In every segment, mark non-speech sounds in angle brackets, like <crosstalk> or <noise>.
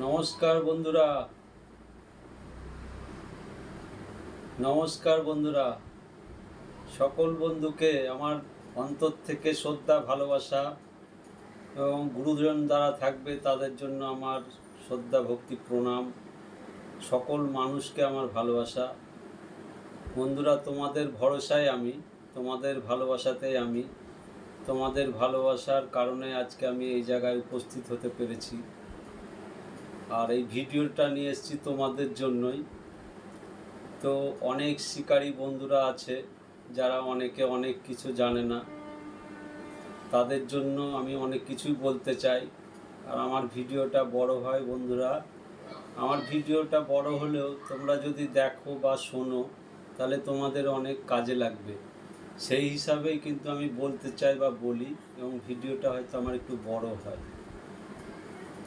নমস্কার বন্ধুরা। নমস্কার বন্ধুরা। সকল বন্ধুকে আমার অন্তর থেকে শ্রদ্ধা, ভালোবাসা এবং গুরুজন যারা থাকবে তাদের জন্য আমার শ্রদ্ধা, ভক্তি, প্রণাম। সকল মানুষকে আমার ভালোবাসা। বন্ধুরা, তোমাদের ভরসায় আমি, তোমাদের ভালোবাসাতেই আমি, তোমাদের ভালোবাসার কারণে আজকে আমি এই জায়গায় উপস্থিত হতে পেরেছি। আর এই ভিডিওটা নিয়ে এসেছি তোমাদের জন্যই। তো অনেক শিকারী বন্ধুরা আছে, যারা অনেকে অনেক কিছু জানে না। তাদের জন্য আমি অনেক কিছুই বলতে চাই। আর আমার ভিডিওটা বড় হয় বন্ধুরা, আমার ভিডিওটা বড় হলেও তোমরা যদি দেখো বা শোনো, তাহলে তোমাদের অনেক কাজে লাগবে। সেই হিসাবেই কিন্তু আমি বলতে চাই বা বলি, এবং ভিডিওটা হয়তো আমার একটু বড় হয়।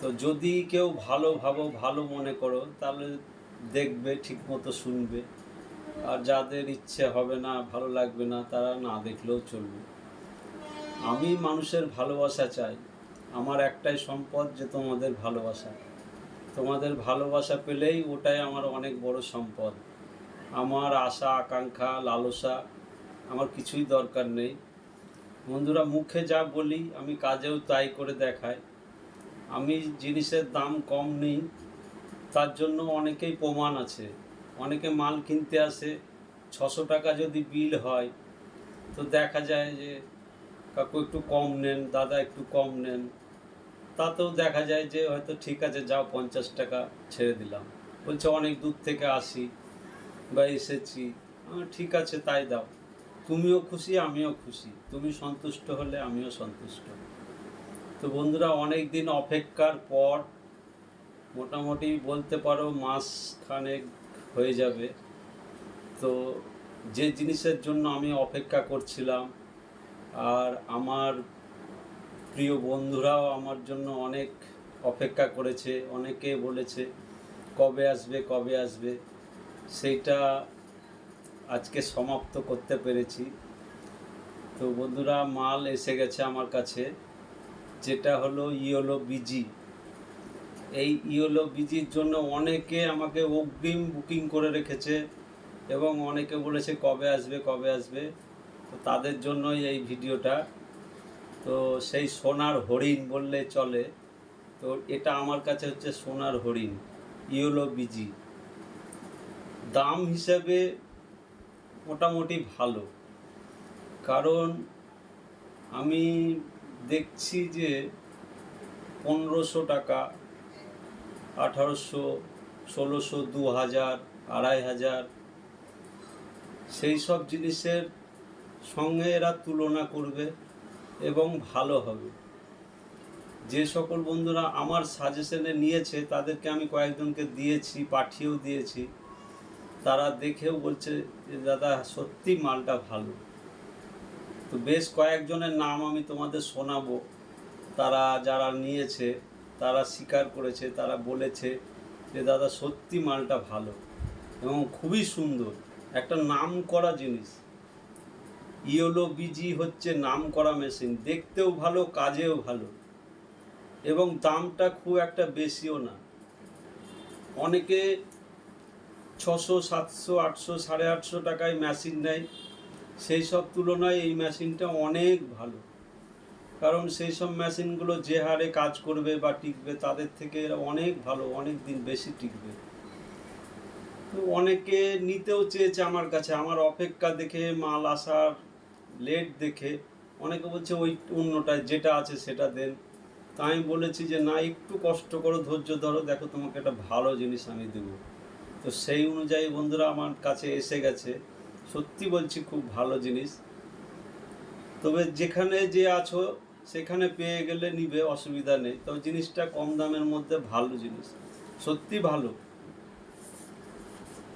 তো যদি কেউ ভালো ভাবো, ভালো মনে করো, তাহলে দেখবে ঠিক মতো শুনবে। আর যাদের ইচ্ছে হবে না, ভালো লাগবে না, তারা না দেখলেও চলবে। আমি মানুষের ভালোবাসা চাই। আমার একটাই সম্পদ যে তোমাদের ভালোবাসা। তোমাদের ভালোবাসা পেলেই ওটাই আমার অনেক বড় সম্পদ। আমার আশা, আকাঙ্ক্ষা, লালসা, আমার কিছুই দরকার নেই। বন্ধুরা, মুখে যা বলি, আমি কাজেও তাই করে দেখাই। আমি জিনিসের দাম কম নেই, তার জন্য অনেকেই প্রমাণ আছে। অনেকে মাল কিনতে আসে, ছশো টাকা যদি বিল হয়, তো দেখা যায় যে কাকু একটু কম নেন, দাদা একটু কম নেন। তাতেও দেখা যায় যে হয়তো ঠিক আছে, যাও পঞ্চাশ টাকা ছেড়ে দিলাম। বলছে, অনেক দূর থেকে আসি বা এসেছি। ঠিক আছে, তাই দাও। তুমিও খুশি, আমিও খুশি। তুমি সন্তুষ্ট হলে আমিও সন্তুষ্ট। তো বন্ধুরা অনেক দিন অপেক্ষার পর মোটামুটি বলতে পারো মাস খানেক হয়ে যাবে। তো যে জিনিসের জন্য আমি অপেক্ষা করছিলাম, আর আমার প্রিয় বন্ধুরাও আমার জন্য অনেক অপেক্ষা করেছে, অনেকে বলেছে, কবে আসবে কবে আসবে? সেইটা আজকে সমাপ্ত করতে পেরেছি। তো বন্ধুরা, মাল এসে গেছে আমার কাছে। যেটা হলো ইয়োলো বিজি এই ইয়োলো বিজির জন্য অনেকে আমাকে অগ্রিম বুকিং করে রেখেছে এবং অনেকে বলেছে কবে আসবে কবে আসবে। তো তাদের জন্যই এই ভিডিওটা। তো সেই সোনার হরিণ বললে চলে। তো এটা আমার কাছে হচ্ছে সোনার হরিণ ইয়োলো বিজি দাম হিসাবে মোটামুটি ভালো। কারণ আমি দেখছি যে পনেরোশো টাকা, আঠারোশো, ষোলোশো দু হাজার আড়াই হাজার, সেই সব জিনিসের সঙ্গে এরা তুলনা করবে এবং ভালো হবে। যে সকল বন্ধুরা আমার সাজেশনে নিয়েছে, তাদেরকে আমি কয়েকজনকে দিয়েছি, পাঠিয়েও দিয়েছি, তারা দেখেও বলছে যে, দাদা, সত্যি মালটা ভালো। তো বেশ কয়েকজনের নাম আমি তোমাদের শোনাবো। তারা যারা নিয়েছে, তারা স্বীকার করেছে, তারা বলেছে যে, দাদা, সত্যি মালটা ভালো এবং খুবই সুন্দর। একটা নাম করা জিনিস। ইয়োলো বিজি হচ্ছে নাম করা মেশিন। দেখতেও ভালো, কাজেও ভালো এবং দামটা খুব একটা বেশিও না। অনেকে ছশো, সাতশো, আটশো, সাড়ে আটশো টাকায় মেশিন নেয়। সেই সব তুলনায় এই মেশিনটা অনেক ভালো। কারণ সেই সব মেশিনগুলো যে হারে কাজ করবে বা টিকবে, তাদের থেকে অনেক ভালো, অনেক দিন বেশি টিকবে। তো অনেকে নিতেও চেয়েছে আমার কাছে। আমার অপেক্ষা দেখে, মাল আসার লেট দেখে অনেকে বলছে, ওই অন্যটায় যেটা আছে সেটা দেন। তা আমি বলেছি যে, না, একটু কষ্ট করো, ধৈর্য ধরো, দেখো তোমাকে একটা ভালো জিনিস আমি দেবো। তো সেই অনুযায়ী বন্ধুরা আমার কাছে এসে গেছে। সত্যি বলছি, খুব ভালো জিনিস। তবে যেখানে যে আছো, সেখানে পেয়ে গেলে নিবে, অসুবিধা নেই। তবে জিনিসটা কম দামের মধ্যে ভালো জিনিস। সত্যি ভালো।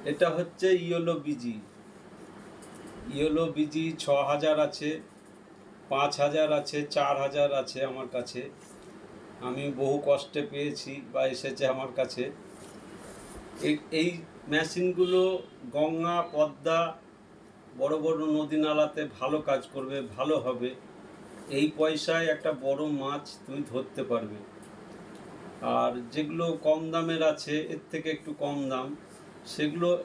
এটা হচ্ছে ইয়োলো বিজি। ইয়োলো বিজি ছ হাজার আছে পাঁচ হাজার আছে চার হাজার আছে আমার কাছে। আমি বহু কষ্টে পেয়েছি বা এসেছে আমার কাছে। এই- মেশিনগুলো গঙ্গা, পদ্মা বড় বড় নদী নালাতে ভালো কাজ করবে, ভালো হবে। এই পয়সায় একটা বড় মাছ তুমি ধরতে পারবে। আর যেগুলো কম দামের আছে, এর থেকে একটু কম দাম, সেগুলো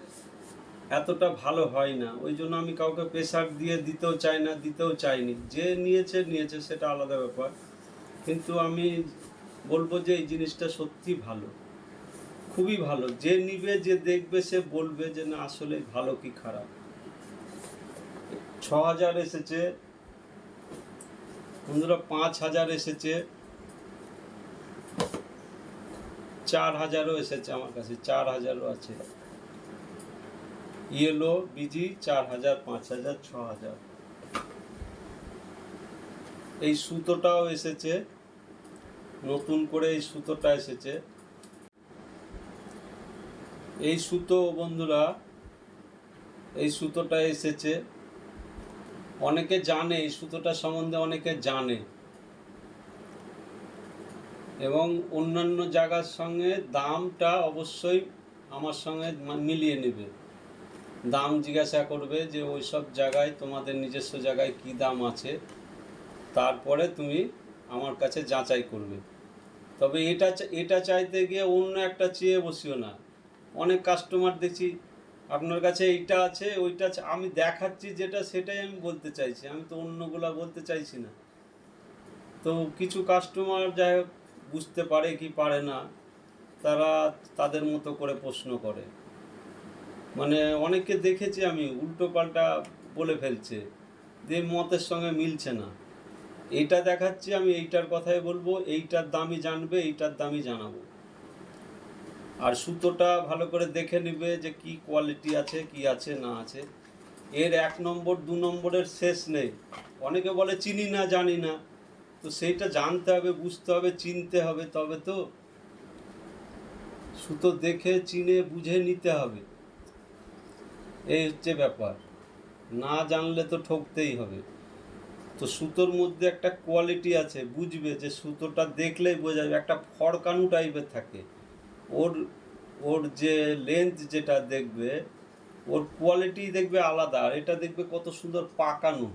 এতটা ভালো হয় না। ওই জন্য আমি কাউকে প্রেশার দিয়ে দিতেও চাই না, দিতেও চাইনি। যে নিয়েছে নিয়েছে, সেটা আলাদা ব্যাপার। কিন্তু আমি বলব যে এই জিনিসটা সত্যি ভালো। খুবই ভালো। যে নিবে, যে দেখবে, সে বলবে যে না আসলে ভালো কি খারাপ। ছ হাজার এসেছে। বন্ধুরা পাঁচ হাজার এসেছে। চার হাজারও এসেছে আমার কাছে চার হাজারও আছে। ইয়েলো, বিজি চার হাজার পাঁচ হাজার ছ হাজার এই সুতোটাও এসেছে। নতুন করে এই সুতোটা এসেছে। এই সুতো বন্ধুরা, এই সুতোটা এসেছে। অনেকে জানে, এই সুতোটা সম্বন্ধে অনেকে জানে। এবং অন্যান্য জায়গার সঙ্গে দামটা অবশ্যই আমার সঙ্গে মিলিয়ে নেবে। দাম জিজ্ঞাসা করবে যে ওই সব জায়গায় তোমাদের নিজস্ব জায়গায় কি দাম আছে? তারপরে তুমি আমার কাছে যাচাই করবে। তবে এটা এটা চাইতে গিয়ে অন্য একটা চেয়ে বসিও না। অনেক কাস্টমার দেখছি আপনার কাছে এইটা আছে, ওইটা আছে। আমি দেখাচ্ছি যেটা, সেটাই আমি বলতে চাইছি। আমি তো অন্যগুলা বলতে চাইছি না। তো কিছু কাস্টমার যাই হোক, বুঝতে পারে কি পারে না, তারা তাদের মতো করে প্রশ্ন করে। মানে অনেককে দেখেছি আমি, উল্টো পাল্টা বলে ফেলছে, যে মতের সঙ্গে মিলছে না। এইটা দেখাচ্ছি আমি, এইটার কথাই বলব, এইটার দামই জানবে, এইটার দামই জানাব। আর সুতোটা ভালো করে দেখে নেবে যে কি কোয়ালিটি আছে, কি আছে, না আছে। এর এক নম্বর, দু নম্বরের শেষ নেই। অনেকে বলে চিনি না, জানি না। তো সেইটা জানতে হবে, বুঝতে হবে, চিনতে হবে, তবে তো সুতো দেখে, চিনে, বুঝে নিতে হবে। এই হচ্ছে ব্যাপার। না জানলে তো ঠকতেই হবে। তো সুতোর মধ্যে একটা কোয়ালিটি আছে, বুঝবে যে সুতোটা দেখলেই বোঝা যাবে। একটা ফড়কানু টাইপের থাকে। ওর ওর যে লেন্থ যেটা দেখবে, ওর কোয়ালিটি দেখবে আলাদা, আর এটা দেখবে কত সুন্দর পাকানো।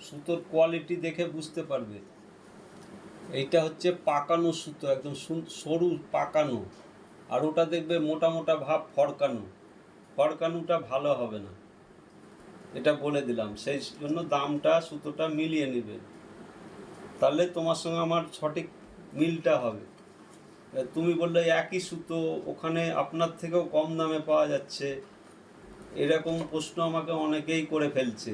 সুতোর কোয়ালিটি দেখে বুঝতে পারবে। এইটা হচ্ছে পাকানো সুতো, একদম সরু পাকানো। আর ওটা দেখবে মোটা মোটা ভাব ফড়কানো ফড়কানোটা ভালো হবে না। এটা বলে দিলাম। সেই জন্য দামটা, সুতোটা মিলিয়ে নেবে। তাহলে তোমার সঙ্গে আমার সঠিক মিলটা হবে। তুমি বললে একই সুতো, ওখানে আপনার থেকেও কম দামে পাওয়া যাচ্ছে। এরকম প্রশ্ন আমাকে অনেকেই করে ফেলছে।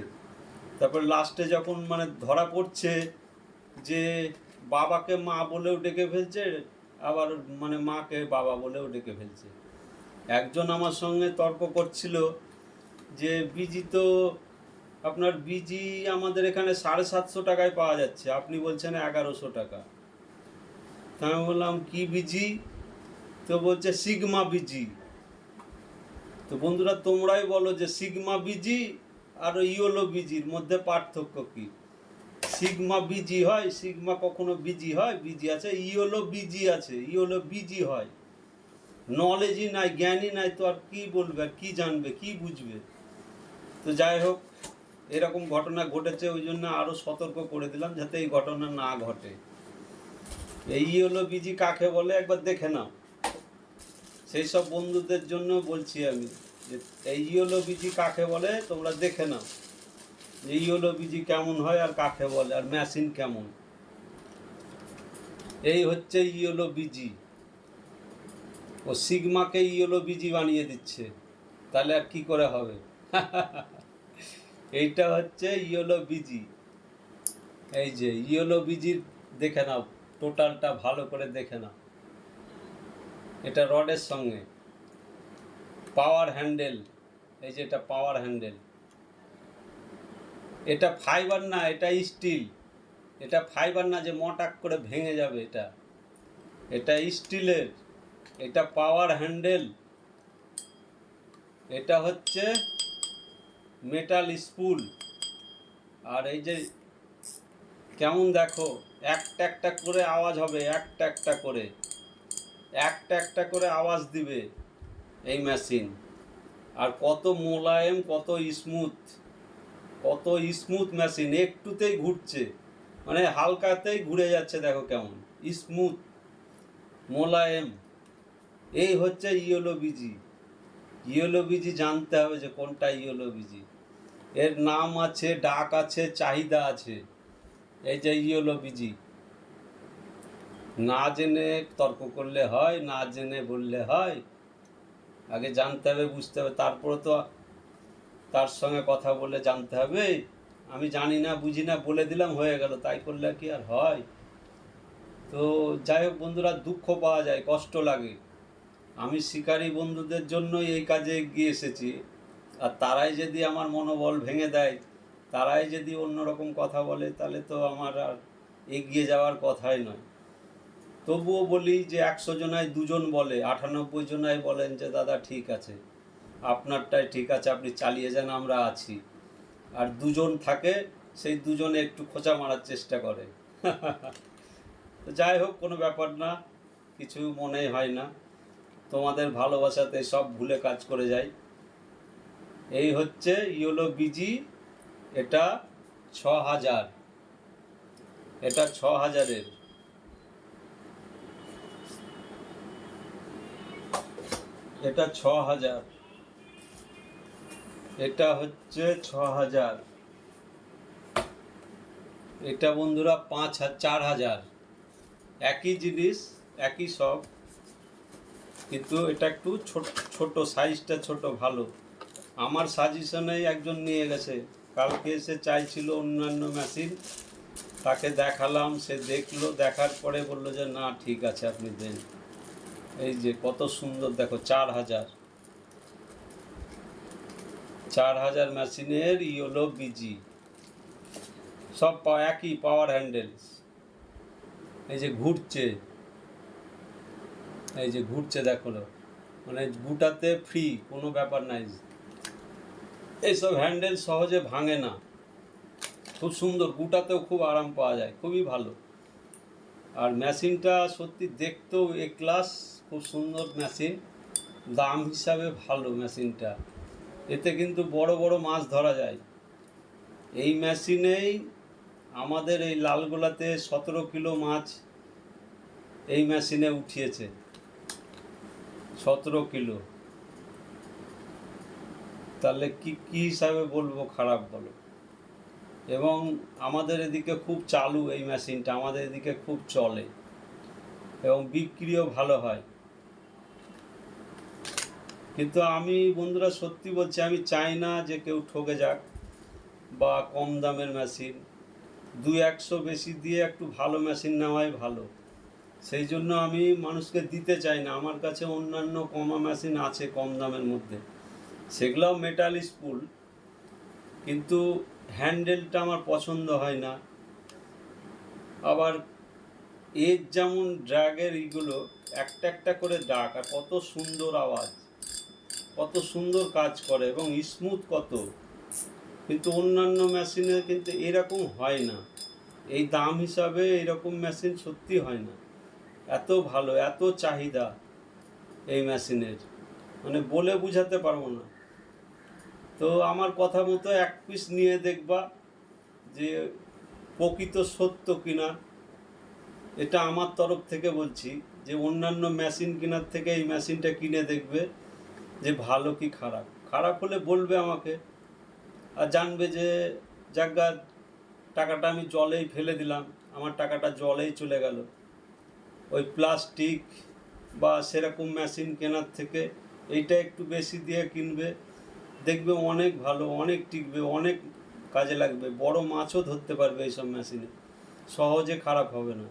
তারপর লাস্টে যখন মানে ধরা পড়ছে যে বাবাকে মা বলেও ডেকে ফেলছে, আবার মানে মাকে বাবা বলেও ডেকে ফেলছে। একজন আমার সঙ্গে তর্ক করছিল যে, বিজি তো আপনার বিজি আমাদের এখানে সাড়ে সাতশো টাকায় পাওয়া যাচ্ছে, আপনি বলছেন এগারোশো টাকা। তা আমি বললাম, কি বিজি? তো বলছে, সিগমা বিজি। তো বন্ধুরা, তোমরাই বলো যে সিগমা বিজি আর ইয়োলো বিজির মধ্যে পার্থক্য কি? সিগমা বিজি হয়, সিগমা কখনো বিজি হয়? বিজি আছে, ইয়োলো বিজি আছে, ইয়োলো বিজি হয়। নলেজই নাই, জ্ঞানই নাই, তো আর কি বলবে, আর কি জানবে, কি বুঝবে? তো যাই হোক, এরকম ঘটনা ঘটেছে, ওই জন্য আরও সতর্ক করে দিলাম, যাতে এই ঘটনা না ঘটে। এই হলো বিজি কাকে বলে? একবার দেখে নাও। সেই সব বন্ধুদের জন্য বলছি আমি যে, এই হলো বিজি কাকে বলে? তোমরা দেখে নাও। এই হলো বিজি কেমন হয় আর কাকে বলে? আর মেশিন কেমন? এই হচ্ছে ইয়েলো বিজি। ও সিগমাকে ইয়েলো বিজি বানিয়ে দিচ্ছে। তাহলে আর কি করে হবে? এইটা হচ্ছে ইয়েলো বিজি। এই যে ইয়েলো বিজির, দেখে নাও। টোটালটা ভালো করে দেখে নাও। এটা রডের সঙ্গে। পাওয়ার হ্যান্ডেল, এই যে এটা পাওয়ার হ্যান্ডেল। এটা ফাইবার না, এটা স্টিল। এটা ফাইবার না যে মটাক করে ভেঙে যাবে এটা। এটা স্টিলের, এটা পাওয়ার হ্যান্ডেল। এটা হচ্ছে মেটাল স্পুল। আর এই যে কেমন দেখো? একটা একটা করে আওয়াজ হবে, একটা একটা করে। একটা একটা করে আওয়াজ দিবে এই মেশিন আর কত মোলায়েম, কত স্মুথ কত স্মুথ মেশিন একটুতেই ঘুরছে। মানে হালকাতেই ঘুরে যাচ্ছে, দেখো কেমন। স্মুথ মোলায়েম। এই হচ্ছে ইয়েলো বিজি। ইয়েলো বিজি জানতে হবে যে কোনটা ইয়েলো বিজি। এর নাম আছে, ডাক আছে, চাহিদা আছে। এই যে ইয়েলো বিজি। না জেনে তর্ক করলে হয়, না জেনে বললে হয়। আগে জানতে হবে, বুঝতে হবে। তারপরে তো তার সঙ্গে কথা বলে জানতে হবে। আমি জানি না, বুঝি না, বলে দিলাম, হয়ে গেল। তাই করলে কি আর হয়? তো যাই হোক বন্ধুরা, দুঃখ পাওয়া যায়, কষ্ট লাগে। আমি শিকারী বন্ধুদের জন্যই এই কাজে এগিয়ে এসেছি। আর তারাই যদি আমার মনোবল ভেঙে দেয় তারাই যদি অন্যরকম কথা বলে, তাহলে তো আমার আর এগিয়ে যাওয়ার কথাই নয়। তবুও বলি যে একশো জনায় দুজন বলে, আটানব্বই জনায় বলেন যে, দাদা, ঠিক আছে। আপনারটাই ঠিক আছে, আপনি চালিয়ে যান, আমরা আছি। আর দুজন থাকে, সেই দুজনে একটু খোঁচা মারার চেষ্টা করে। <laughs> তো যাই হোক, কোনো ব্যাপার না, কিছু মনে হয় না। তোমাদের ভালোবাসাতে সব ভুলে কাজ করে যাই। এই হচ্ছে ইয়োলো বিজি। এটা ছ হাজার এটা ছ হাজারের এটা ছ হাজার এটা হচ্ছে ছ হাজার এটা বন্ধুরা পাঁচ চার হাজার একই জিনিস, একই সব। কিন্তু এটা একটু ছোট ছোট সাইজটা ছোট, ভালো। আমার সাজেশনেই একজন নিয়ে গেছে। কালকে এসে চাইছিল অন্যান্য মেশিন তাকে দেখালাম, সে দেখল, দেখার পরে বলল যে, না, ঠিক আছে, আপনি দেন। এই যে কত সুন্দর, দেখো, চার হাজার। চার হাজার মেশিনের ইয়োলো বিজি সব একই পাওয়ার হ্যান্ডেল এই যে ঘুরছে। এই যে ঘুরছে, দেখো মানে গুটাতে ফ্রি কোনো ব্যাপার নাই। এইসব হ্যান্ডেল সহজে ভাঙে না। খুব সুন্দর, গুটাতেও খুব আরাম পাওয়া যায়, খুবই ভালো। আর মেশিনটা সত্যি দেখতেও এ ক্লাস খুব সুন্দর মেশিন। দাম হিসাবে ভালো মেশিনটা। এতে কিন্তু বড় বড় মাছ ধরা যায়। এই মেশিনেই আমাদের এই লালগোলাতে সতেরো কিলো মাছ এই মেশিনে উঠিয়েছে। সতেরো কিলো। তাহলে কি কি হিসাবে বলব খারাপ বলো? এবং আমাদের এদিকে খুব চালু এই মেশিনটা, আমাদের এদিকে খুব চলে। এবং বিক্রিও ভালো হয়। কিন্তু আমি বন্ধুরা সত্যি বলছি, আমি চাই না যে কেউ ঠকে যাক বা কম দামের মেশিন, দুই একশো বেশি দিয়ে একটু ভালো মেশিন নেওয়াই ভালো। সেই জন্য আমি মানুষকে দিতে চাই না। আমার কাছে অন্যান্য কমা মেশিন আছে কম দামের মধ্যে। সেগুলোও মেটাল স্পুল কিন্তু হ্যান্ডেলটা আমার পছন্দ হয় না। আবার এর যেমন ড্রাগের ইগুলো একটা একটা করে ডাক আর কত সুন্দর আওয়াজ, কত সুন্দর কাজ করে এবং স্মুথ কত। কিন্তু অন্যান্য মেশিনে কিন্তু এরকম হয় না। এই দাম হিসাবে এরকম মেশিন সত্যি হয় না। এত ভালো, এত চাহিদা এই মেশিনের মানে বলে বুঝাতে পারব না। তো আমার কথা মতো এক পিস নিয়ে দেখবা যে প্রকৃত সত্য কিনা। এটা আমার তরফ থেকে বলছি যে অন্যান্য মেশিন কেনার থেকে এই মেশিনটা কিনে দেখবে যে ভালো কি খারাপ। খারাপ হলে বলবে আমাকে আর জানবে যে জায়গা টাকাটা আমি জলেই ফেলে দিলাম, আমার টাকাটা জলেই চলে গেল। ওই প্লাস্টিক বা সেরকম মেশিন কেনার থেকে এইটা একটু বেশি দিয়ে কিনবে। দেখবে অনেক ভালো, অনেক টিকবে, অনেক কাজে লাগবে। বড় মাছও ধরতে পারবে এইসব মেশিনে সহজে খারাপ হবে না।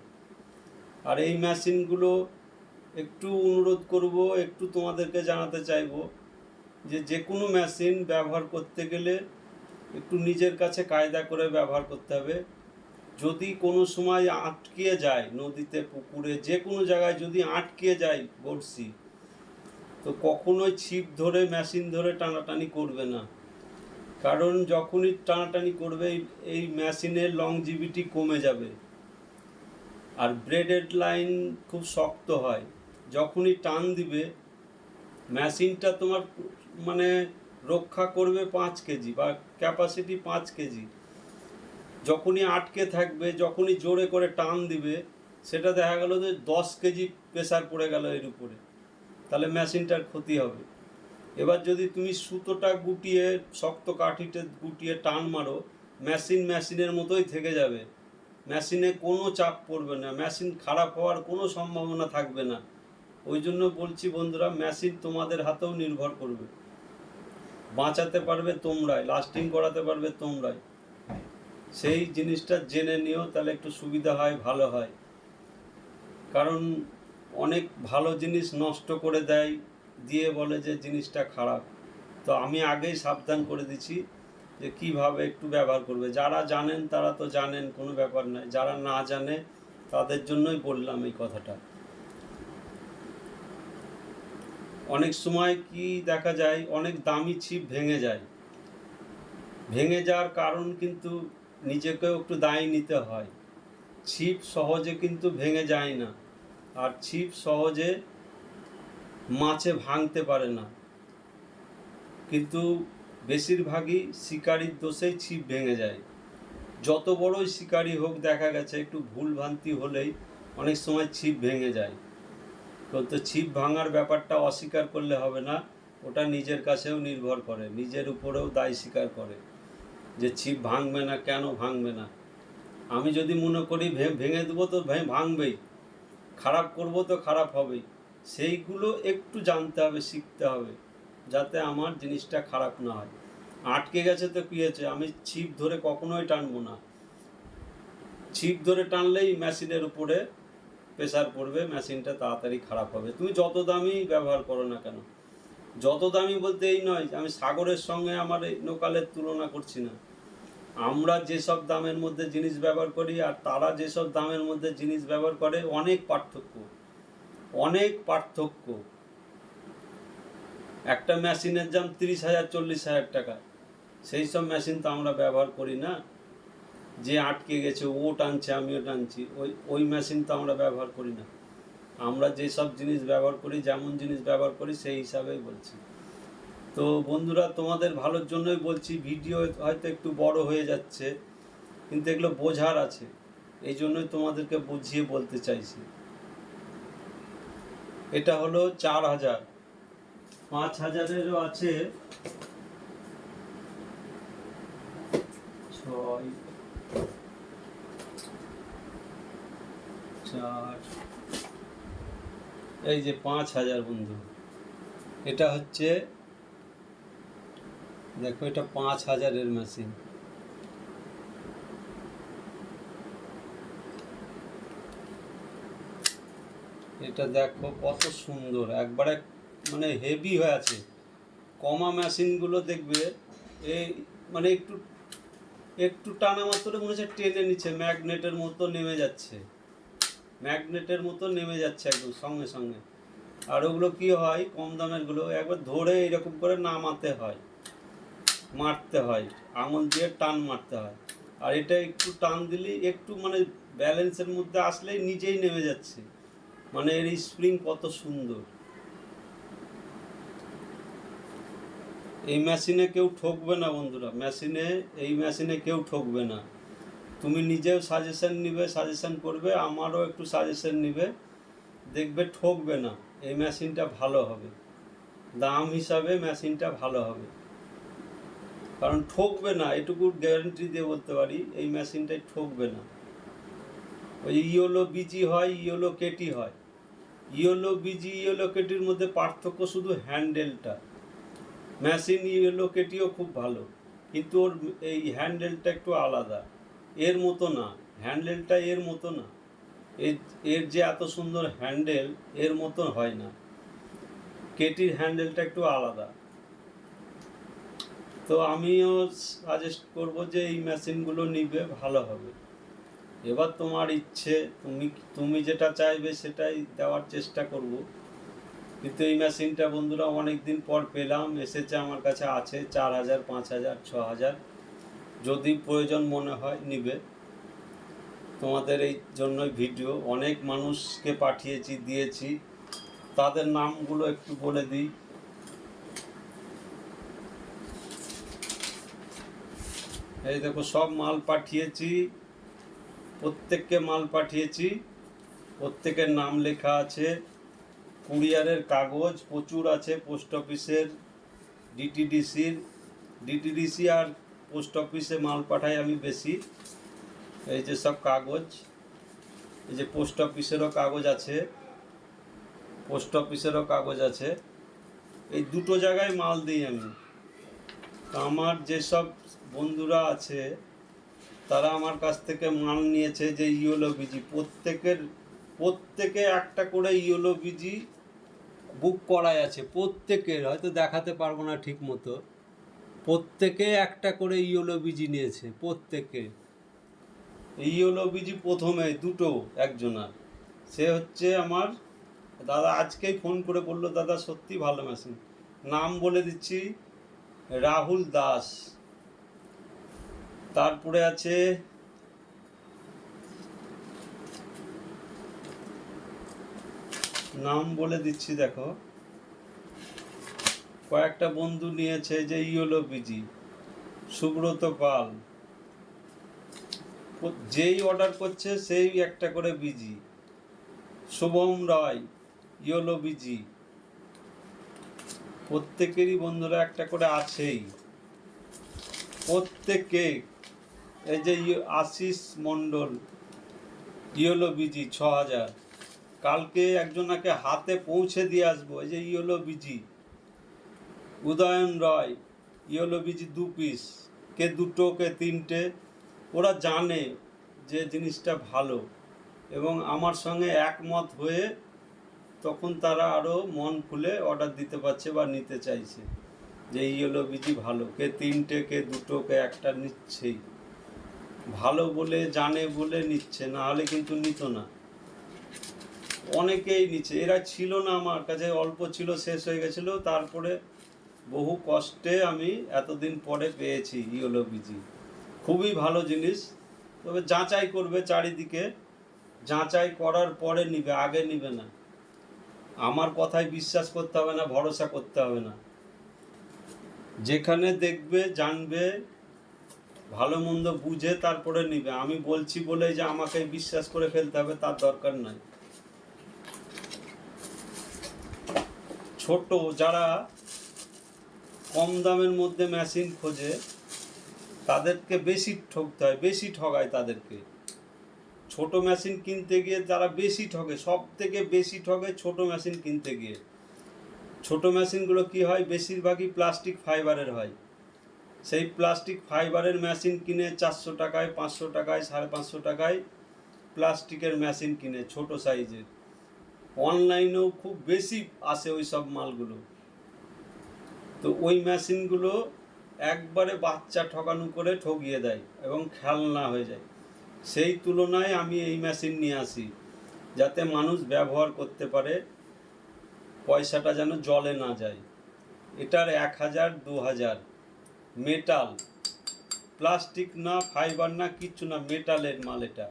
আর এই মেশিনগুলো একটু অনুরোধ করব, একটু তোমাদেরকে জানাতে চাইব যে যে কোনো মেশিন ব্যবহার করতে গেলে একটু নিজের কাছে কায়দা করে ব্যবহার করতে হবে। যদি কোনো সময় আটকিয়ে যায় নদীতে, পুকুরে যে কোনো জায়গায় যদি আটকিয়ে যায় বড়শি তো কখনোই ছিপ ধরে, মেশিন ধরে টানাটানি করবে না। কারণ যখনই টানাটানি করবে, এই- মেশিনের লংজিভিটি কমে যাবে। আর ব্রেডেড লাইন খুব শক্ত হয়। যখনই টান দিবে, মেশিনটা তোমার মানে রক্ষা করবে পাঁচ কেজি বা ক্যাপাসিটি পাঁচ কেজি। যখনই আটকে থাকবে, যখনই জোরে করে টান দিবে, সেটা দেখা গেল যে দশ কেজি প্রেসার পড়ে গেল এর উপরে। তাহলে মেশিনটার ক্ষতি হবে। এবার যদি তুমি সুতোটা গুটিয়ে, শক্ত কাঠিতে গুটিয়ে টান মারো, মেশিন মেশিনের মতোই থেকে যাবে। মেশিনে কোনো চাপ পড়বে না, মেশিন খারাপ হওয়ার কোনো সম্ভাবনা থাকবে না। ওই জন্য বলছি বন্ধুরা, মেশিন তোমাদের হাতেও নির্ভর করবে। বাঁচাতে পারবে তোমরাই, লাস্টিং করাতে পারবে তোমরাই। সেই জিনিসটা জেনে নিও, তাহলে একটু সুবিধা হয়, ভালো হয়। কারণ অনেক ভালো জিনিস নষ্ট করে দেয়, দিয়ে বলে যে জিনিসটা খারাপ। তো আমি আগেই সাবধান করে দিচ্ছি যে কীভাবে একটু ব্যবহার করবে। যারা জানেন তারা তো জানেন, কোনো ব্যাপার নয়। যারা না জানে, তাদের জন্যই বললাম এই কথাটা। অনেক সময় কি দেখা যায়, অনেক দামি ছিপ ভেঙে যায়। ভেঙে যাওয়ার কারণ কিন্তু নিজেকেও একটু দায়ী নিতে হয়। ছিপ সহজে কিন্তু ভেঙে যায় না। আর ছিপ সহজে মাছে ভাঙতে পারে না। কিন্তু বেশিরভাগই শিকারির দোষেই ছিপ ভেঙে যায়। যত বড়ই শিকারি হোক, দেখা গেছে একটু ভুল ভ্রান্তি হলেই অনেক সময় ছিপ ভেঙে যায়। তো ছিপ ভাঙার ব্যাপারটা অস্বীকার করলে হবে না, ওটা নিজের কাছেও নির্ভর করে, নিজের উপরেও দায় স্বীকার করে যে ছিপ ভাঙবে না, কেন ভাঙবে না। আমি যদি মনে করি ভেঙে দেবো তো ভাঙবেই। খারাপ করব তো খারাপ হবেই। সেইগুলো একটু জানতে হবে, শিখতে হবে, যাতে আমার জিনিসটা খারাপ না হয়। আটকে গেছে তো কী হয়েছে? আমি ছিপ ধরে কখনোই টানবো না। ছিপ ধরে টানলেই মেশিনের উপরে প্রেসার পড়বে, মেশিনটা তাড়াতাড়ি খারাপ হবে। তুমি যত দামি ব্যবহার করো না কেন? যত দামি বলতে এই নয় আমি সাগরের সঙ্গে আমার এই লোকালের তুলনা করছি না। আমরা যেসব দামের মধ্যে জিনিস ব্যবহার করি আর তারা যেসব দামের মধ্যে জিনিস ব্যবহার করে, অনেক পার্থক্য। অনেক পার্থক্য। একটা মেশিনের দাম তিরিশ হাজার, চল্লিশ হাজার টাকা। সেই সব মেশিন তো আমরা ব্যবহার করি না। যে আটকে গেছে ও টানছে আমিও টানছি, ওই ওই মেশিন তো আমরা ব্যবহার করি না। আমরা যেসব জিনিস ব্যবহার করি, যেমন জিনিস ব্যবহার করি, সেই হিসাবেই বলছি। তো বন্ধুরা, তোমাদের ভালোর জন্যই বলছি, ভিডিও হয়তো একটু বড় হয়ে যাচ্ছে, কিন্তু এগুলো বোঝার আছে। এই জন্যই তোমাদেরকে বুঝিয়ে বলতে চাইছি। এটা হলো চার হাজার। পাঁচ হাজারেরও আছে। ছয়, চার। এই যে পাঁচ হাজার বন্ধু। এটা হচ্ছে দেখো, এটা পাঁচ হাজারের মেশিন এটা দেখো কত সুন্দর, একবারে মানে হেভি হয়ে আছে। কমা মেশিনগুলো দেখবে, এই মানে একটু একটু টানা মাত্র মনে হচ্ছে টেনে নিচ্ছে ম্যাগনেটের মতো নেমে যাচ্ছে। ম্যাগনেটের মতো নেমে যাচ্ছে একদম সঙ্গে সঙ্গে। আর ওগুলো কি হয়, কম দামেরগুলো, একবার ধরে এরকম করে নামাতে হয়। মারতে হয় আঙুল দিয়ে টান মারতে হয়। আর এটা একটু টান দিলেই একটু মানে ব্যালেন্সের মধ্যে আসলেই নিজেই নেমে যাচ্ছে। মানে এর স্প্রিং কত সুন্দর। এই মেশিনে কেউ ঠকবে না বন্ধুরা মেশিনে এই মেশিনে কেউ ঠকবে না। তুমি নিজেও সাজেশন নিবে সাজেশন করবে, আমারও একটু সাজেশন নিবে। দেখবে ঠকবে না, এই মেশিনটা ভালো হবে। দাম হিসাবে মেশিনটা ভালো হবে। কারণ ঠকবে না, এটুকু গ্যারান্টি দিয়ে বলতে পারি, এই মেশিনটাই ঠকবে না। ওই yellow B G, yellow K T. Yellow B, G কেটির মধ্যে পার্থক্য শুধু হ্যান্ডেলটা মেশিন ইয়োলো কেটিও খুব ভালো, কিন্তু ওর এই হ্যান্ডেলটা একটু আলাদা। এর মতো না হ্যান্ডেলটা এর মতো না। এর এর যে এত সুন্দর হ্যান্ডেল এর মতো হয় না। কেটির হ্যান্ডেলটা একটু আলাদা। তো আমিও সাজেস্ট করব যে এই মেশিনগুলো নিবে, ভালো হবে। এবার তোমার ইচ্ছে, তুমি তুমি যেটা চাইবে সেটাই দেওয়ার চেষ্টা করব। কিন্তু এই মেশিনটা বন্ধুরা অনেক দিন পর পেলাম, এসেছে আমার কাছে আছে চার হাজার, পাঁচ হাজার, ছ হাজার। যদি প্রয়োজন মনে হয় নিবে। তোমাদের এই জন্যই ভিডিও অনেক মানুষকে পাঠিয়েছি, দিয়েছি। তাদের নামগুলো একটু বলে দিই। এই দেখো, সব মাল পাঠিয়েছি, প্রত্যেককে মাল পাঠিয়েছি, প্রত্যেকের নাম লেখা আছে, কুরিয়ারের কাগজ প্রচুর আছে পোস্ট অফিসের, ডিটিডিসির, ডিটিডিসি আর পোস্ট অফিসে মাল পাঠাই আমি বেশি, এই যে সব কাগজ, এই যে পোস্ট অফিসেরও কাগজ আছে, পোস্ট অফিসেরও কাগজ আছে, এই দুটো জায়গায় মাল দিই আমি। তো আমার যেসব বন্ধুরা আছে, তারা আমার কাছ থেকে মাল নিয়েছে যে ইওলো বিজি। প্রত্যেকের, প্রত্যেকে একটা করে ইওলো বিজি বুক করাই আছে। প্রত্যেকের, হয়তো দেখাতে পারব না ঠিক মতো প্রত্যেকে একটা করে ইওলো বিজি নিয়েছে, প্রত্যেকে। ইওলো বিজি প্রথমে দুটো একজনার। সে হচ্ছে আমার দাদা, আজকেই ফোন করে বলল, দাদা, সত্যি ভালো মেশিন। নাম বলে দিচ্ছি রাহুল দাস। তারপরে আছে নাম বলে দিচ্ছি, দেখো। কয়েকটা বন্ধু নিয়েছে যে ইয়োলো বিজি, সুব্রত পাল। যেই অর্ডার করছে, সেই একটা করে BG. Shubham Roy, yellow BG. প্রত্যেকেরই বন্ধুরা একটা করে আছেই। প্রত্যেকে, এই যে আশিস মণ্ডল, ইয়োলো বিজি ছ হাজার কালকে একজনাকে হাতে পৌঁছে দিয়ে আসব, এই যে yellow BG. Udayan Roy, yellow BG দু পিস, কে দুটো, কে তিনটে, ওরা জানে যে জিনিসটা ভালো এবং আমার সঙ্গে একমত হয়ে তখন তারা আরও মন খুলে অর্ডার দিতে পারছে বা নিতে চাইছে যে ইয়েলো বিজি ভালো। কে তিনটে, কে দুটো, কে একটা নিচ্ছেই। ভালো বলে, জানে বলে নিচ্ছে, না হলে কিন্তু নিত না। অনেকেই নিচ্ছে। এরা ছিল না আমার কাছে, অল্প ছিল, শেষ হয়ে গেছিল। তারপরে বহু কষ্টে আমি এতদিন পরে পেয়েছি ইয়েলো বিজি খুবই ভালো জিনিস। তবে যাচাই করবে চারিদিকে। যাচাই করার পরে নিবে, আগে নিবে না। আমার কথায় বিশ্বাস করতে হবে না, ভরসা করতে হবে না। যেখানে দেখবে, জানবে, ভালো মন্দ বুঝে তারপরে নিবে। আমি বলছি বলে যে আমাকে বিশ্বাস করে ফেলতে হবে, তার দরকার নাই। ছোট যারা কম দামের মধ্যে মেশিন খোঁজে, তাদেরকে বেশি ঠকতে হয়, বেশি ঠগায় তাদেরকে। ছোট মেশিন কিনতে গিয়ে যারা বেশি ঠকে সব থেকে বেশি ঠকে ছোট মেশিন কিনতে গিয়ে। ছোট মেশিনগুলো কি হয়? বেশিরভাগই প্লাস্টিক ফাইবারের হয়। সেই প্লাস্টিক ফাইবারের মেশিন কিনে চারশো টাকায়, পাঁচশো টাকায়, সাড়ে পাঁচশো টাকায় প্লাস্টিকের মেশিন কিনে ছোট সাইজের। অনলাইনেও খুব বেশি আসে ওই সব মালগুলো। তো ওই মেশিনগুলো একবারে বাচ্চা ঠকানো করে ঠকিয়ে দেয় এবং খেলনা হয়ে যায়। সেই তুলনায় আমি এই মেশিন নিয়ে আসি, যাতে মানুষ ব্যবহার করতে পারে, পয়সাটা যেন জলে না যায়। এটার এক হাজার, দু হাজার। মেটাল প্লাস্টিক না ফাইবার না, কিচ্ছু না মেটালের মাল এটা।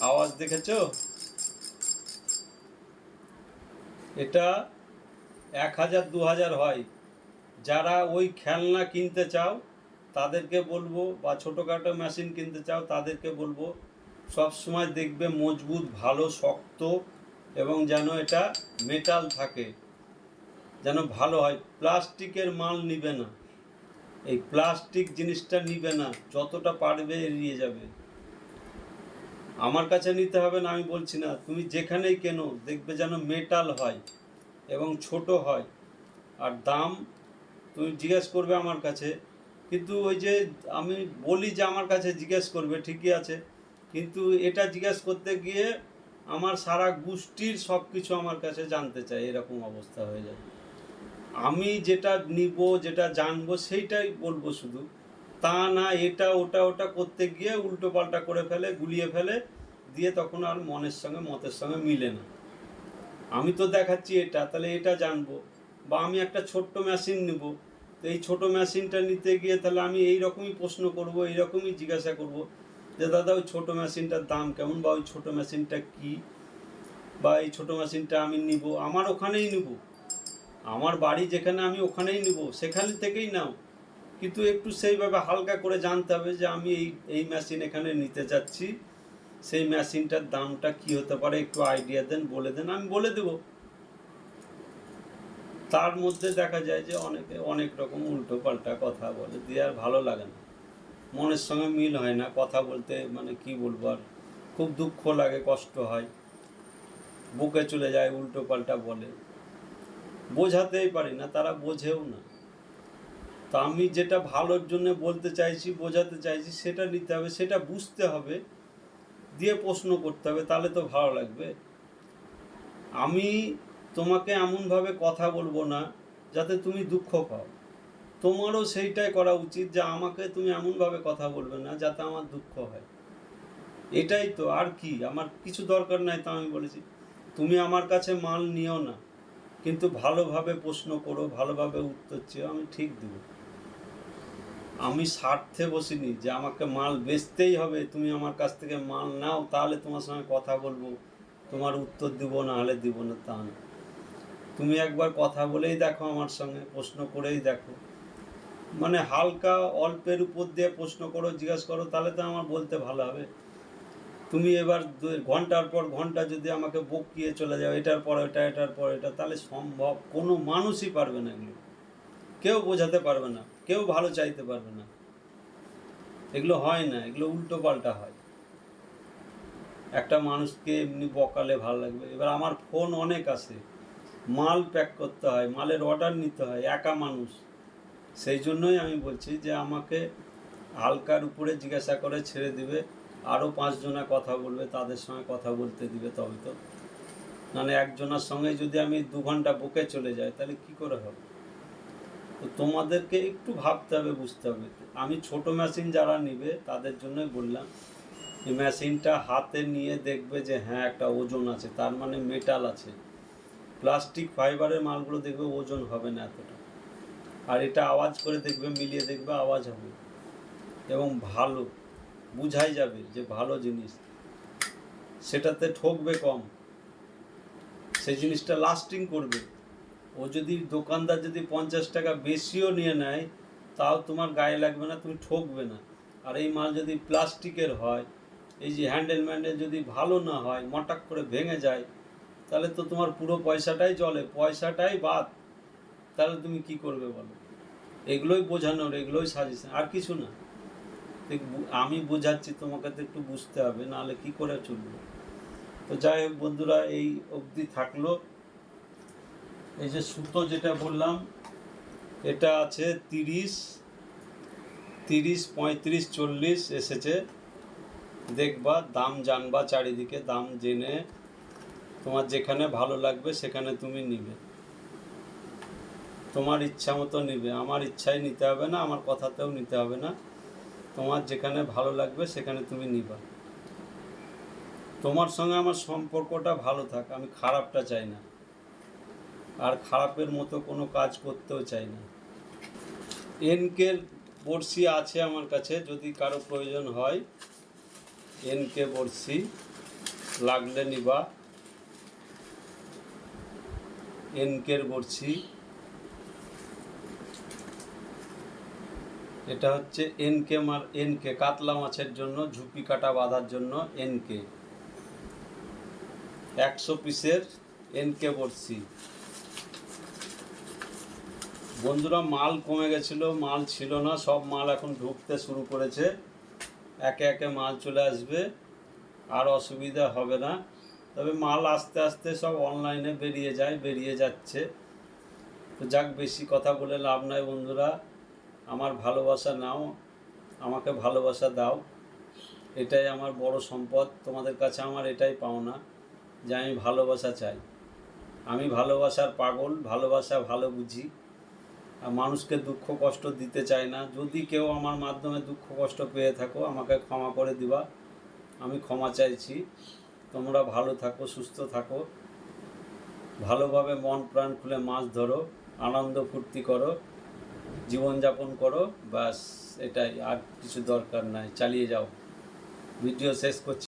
আওয়াজ দেখেছ? এটা এক হাজার, দু হাজার হয়। যারা ওই খেলনা কিনতে চাও তাদেরকে বলব বা ছোটোখাটো মেশিন কিনতে চাও, তাদেরকে বলব, সব সময় দেখবে মজবুত, ভালো, শক্ত এবং যেন এটা মেটাল থাকে, যেন ভালো হয়। প্লাস্টিকের মাল নিবে না। এই প্লাস্টিক জিনিসটা নিবে না, যতটা পারবে এড়িয়ে যাবে। আমার কাছে নিতে হবে না, আমি বলছি না, তুমি যেখানেই কেনো, দেখবে যেন মেটাল হয় এবং ছোট হয়। আর দাম, তুমি জিজ্ঞেস করবে আমার কাছে কিন্তু ওই যে আমি বলি যে আমার কাছে জিজ্ঞেস করবে, ঠিকই আছে। কিন্তু এটা জিজ্ঞেস করতে গিয়ে আমার সারা গোষ্ঠীর সব কিছু আমার কাছে জানতে চায়, এরকম অবস্থা হয়ে যায়। আমি যেটা নিব, যেটা জানব, সেইটাই বলব শুধু। তা না, এটা, ওটা ওটা করতে গিয়ে উল্টো পাল্টা করে ফেলে, গুলিয়ে ফেলে, দিয়ে তখন আর মনের সঙ্গে, মতের সঙ্গে মিলে না। আমি তো দেখাচ্ছি এটা, তাহলে এটা জানব। বা আমি একটা ছোট্ট মেশিন নেব। তো এই ছোট মেশিনটা নিতে গিয়ে তাহলে আমি এই রকমই প্রশ্ন করব, এই রকমই জিজ্ঞাসা করব যে, দাদা, ওই ছোটো মেশিনটার দাম কেমন বা ওই ছোটো মেশিনটা কি? বা এই ছোটো মেশিনটা আমি নিব, আমার ওখানেই নিব। আমার বাড়ি যেখানে আমি ওখানেই নিব, সেখান থেকেই নাও। কিন্তু একটু সেইভাবে হালকা করে জানতে হবে যে, আমি এই এই মেশিন এখানে নিতে চাচ্ছি, সেই মেশিনটার দামটা কি হতে পারে? একটু আইডিয়া দেন, বলে দেন, আমি বলে দেবো। তার মধ্যে দেখা যায় যে অনেকে অনেক রকম উল্টো পাল্টা কথা বলে, দিয়ে আর ভালো লাগে না। মনের সঙ্গে মিল হয় না, কথা বলতে মানে কি বলব আর, খুব দুঃখ লাগে, কষ্ট হয়। বুকে চলে যায় উল্টো পাল্টা বলে। বোঝাতেই পারি না, তারা বোঝেও না। তা আমি যেটা ভালোর জন্য বলতে চাইছি, বোঝাতে চাইছি, সেটা নিতে হবে, সেটা বুঝতে হবে, দিয়ে প্রশ্ন করতে হবে, তাহলে তো ভালো লাগবে। আমি তোমাকে এমনভাবে কথা বলব না যাতে তুমি দুঃখ পাও। তোমারও সেইটাই করা উচিত যে আমাকে তুমি এমনভাবে কথা বলবে না যাতে আমার দুঃখ হয়। এটাই তো, আর কি? আমার কিছু দরকার নাই তা আমি বলেছি। তুমি আমার কাছে মাল নিও না, কিন্তু ভালোভাবে প্রশ্ন করো, ভালোভাবে উত্তর চেয়েও আমি ঠিক দেবো। আমি স্বার্থে বসিনি যে আমাকে মাল বেচতেই হবে। তুমি আমার কাছ থেকে মাল নাও, তাহলে তোমার সঙ্গে কথা বলব। তোমার উত্তর দিব না হলে দিব না তা না তুমি একবার কথা বলেই দেখো আমার সঙ্গে, প্রশ্ন করেই দেখো। মানে হালকা অল্পের উপর দিয়ে প্রশ্ন করো, জিজ্ঞেস করো, তাহলে তো আমার বলতে ভালো হবে। তুমি এবার ঘণ্টার পর ঘণ্টা যদি আমাকে বকিয়ে চলে যাও, এটার পর এটা এটার পর এটা তাহলে সম্ভব কোনো মানুষই পারবে না এগুলো। কেউ বোঝাতে পারবে না, কেউ ভালো চাইতে পারবে না। এগুলো হয় না, এগুলো উল্টো পাল্টা হয়। একটা মানুষকে এমনি বকালে ভালো লাগবে। এবার আমার ফোন অনেক আসে মাল প্যাক করতে হয়, মালের অর্ডার নিতে হয়, একা মানুষ। সেই জন্যই আমি বলছি যে আমাকে হালকার উপরে জিজ্ঞাসা করে ছেড়ে দিবে। আরও পাঁচজনা কথা বলবে, তাদের সঙ্গে কথা বলতে দিবে তবে তো। মানে একজনের সঙ্গে যদি আমি দু ঘণ্টা বুকে চলে যাই, তাহলে কি করে হবে? তো তোমাদেরকে একটু ভাবতে হবে, বুঝতে হবে। আমি ছোট মেশিন যারা নিবে, তাদের জন্যই বললাম এই মেশিনটা হাতে নিয়ে দেখবে যে হ্যাঁ একটা ওজন আছে, তার মানে মেটাল আছে। প্লাস্টিক ফাইবারের মালগুলো দেখবে ওজন হবে না এতটা। আর এটা আওয়াজ করে দেখবে, মিলিয়ে দেখবে আওয়াজ হবে। এবং ভালো, বুঝাই যাবে যে ভালো জিনিস। সেটাতে ঠকবে কম। সেই জিনিসটা লাস্টিং করবে। ও যদি, দোকানদার যদি পঞ্চাশ টাকা বেশিও নিয়ে নেয়, তাও তোমার গায়ে লাগবে না, তুমি ঠকবে না। আর এই মাল যদি প্লাস্টিকের হয়, এই যে হ্যান্ডেল ম্যান্ডেল যদি ভালো না হয়, মটাক করে ভেঙে যায় তাহলে তো তোমার পুরো পয়সাটাই চলে পয়সাটাই বাদ। তাহলে তুমি কি করবে বলো? এগুলোই বোঝানোর, এগুলোই সাজেশন আর কিছু না। আমি বোঝাচ্ছি, তোমাকে তো একটু বুঝতে হবে, নাহলে কি করে চলবে? তো যাই হোক বন্ধুরা, এই অবধি থাকল। এই যে সুতো যেটা বললাম, এটা আছে তিরিশ তিরিশ, পঁয়ত্রিশ, চল্লিশ এসেছে। দেখবা, দাম জানবা চারিদিকে, দাম জেনে। তোমার যেখানে ভালো লাগবে, সেখানে তুমি নিবে। তোমার ইচ্ছা মতো নিবে। আমার ইচ্ছায় নিতে হবে না, আমার কথাতেও নিতে হবে না। তোমার যেখানে ভালো লাগবে, সেখানে তুমি নিবা। তোমার সঙ্গে আমার সম্পর্কটা ভালো থাক, আমি খারাপটা চাই না। আর খারাপের মতো কোনো কাজ করতেও চাই না। এনকের বড়শি আছে আমার কাছে, যদি কারও প্রয়োজন হয়, এনকে বড়শি লাগলে নিবা। এনকের বড়শি এটা হচ্ছে এনকে মার এনকে কাতলা মাছের জন্য, ঝুপি কাটা বাঁধার জন্য এনকে একশো পিসের এনকে বড়শি বন্ধুরা, মাল কমে গেছিল, মাল ছিল না, সব মাল এখন ঢুকতে শুরু করেছে। একে একে মাল চলে আসবে, আর অসুবিধা হবে না। তবে মাল আস্তে আস্তে সব অনলাইনে বেরিয়ে যায়, বেরিয়ে যাচ্ছে। তো যাক, বেশি কথা বলে লাভ নাই বন্ধুরা। আমার ভালোবাসা নাও, আমাকে ভালোবাসা দাও। এটাই আমার বড় সম্পদ, তোমাদের কাছে আমার এটাই পাওনা যে আমি ভালোবাসা চাই। আমি ভালোবাসার পাগল, ভালোবাসা ভালো বুঝি। আর মানুষকে দুঃখ কষ্ট দিতে চাই না। যদি কেউ আমার মাধ্যমে দুঃখ কষ্ট পেয়ে থাকো, আমাকে ক্ষমা করে দিবা। আমি ক্ষমা চাইছি। তোমরা ভালো থাকো, সুস্থ থাকো। ভালোভাবে মন প্রাণ খুলে মাছ ধরো, আনন্দ ফুর্তি করো, জীবনযাপন করো, ব্যাস, এটাই। আর কিছু দরকার নাই, চালিয়ে যাও। ভিডিও শেষ করছি।